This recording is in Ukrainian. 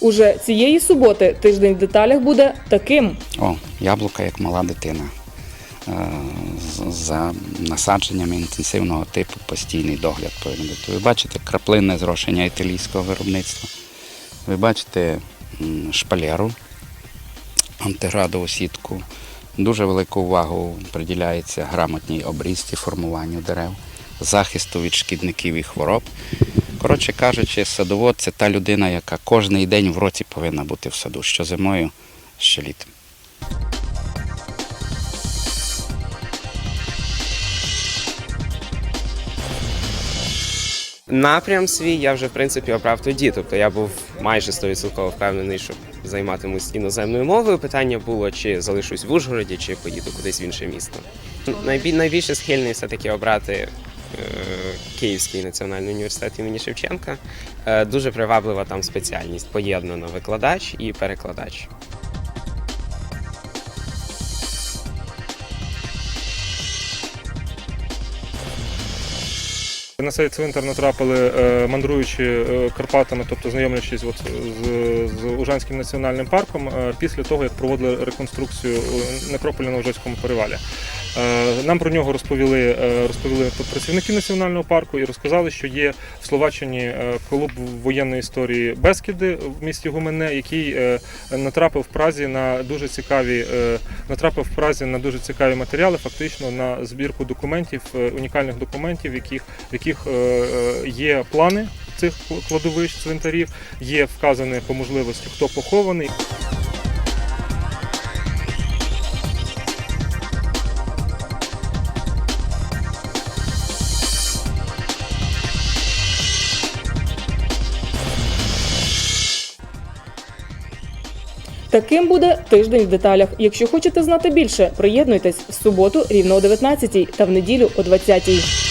Уже цієї суботи тиждень в деталях буде таким. О, яблука як мала дитина. Е, За насадженнями інтенсивного типу постійний догляд повинен бути. Ви бачите краплинне зрошення італійського виробництва. Ви бачите шпалеру, антиградову сітку. Дуже велику увагу приділяється грамотній обрізці, формуванню дерев, захисту від шкідників і хвороб. Коротше кажучи, садовод це та людина, яка кожний день в році повинна бути в саду, що зимою, що літом. Напрям свій я вже в принципі обрав тоді. Тобто я був майже 100% впевнений, що займатимусь іноземною мовою. Питання було, чи залишусь в Ужгороді, чи поїду кудись в інше місто. Найбі- найбільше схильний все-таки обрати е, Київський національний університет імені Шевченка. Е, дуже приваблива там спеціальність, поєднано викладач і перекладач. На цей цвинтар натрапили е, мандруючи е, Карпатами, тобто знайомлячись от з, з Ужанським національним парком е, після того, як проводили реконструкцію е, некрополя на Ужанському перевалі. Е, Нам про нього розповіли, е, розповіли працівники національного парку і розказали, що є в Словаччині е, клуб воєнної історії Бескіди в місті Гумене, який натрапив в Празі на дуже цікаві натрапив в Празі на дуже цікаві матеріали, фактично на збірку документів, унікальних документів, яких, в яких е, е, є плани цих кладовищ, цвинтарів, є вказане по можливості, хто похований. Таким буде тиждень в деталях. Якщо хочете знати більше, приєднуйтесь в суботу рівно о 19 та в неділю о 20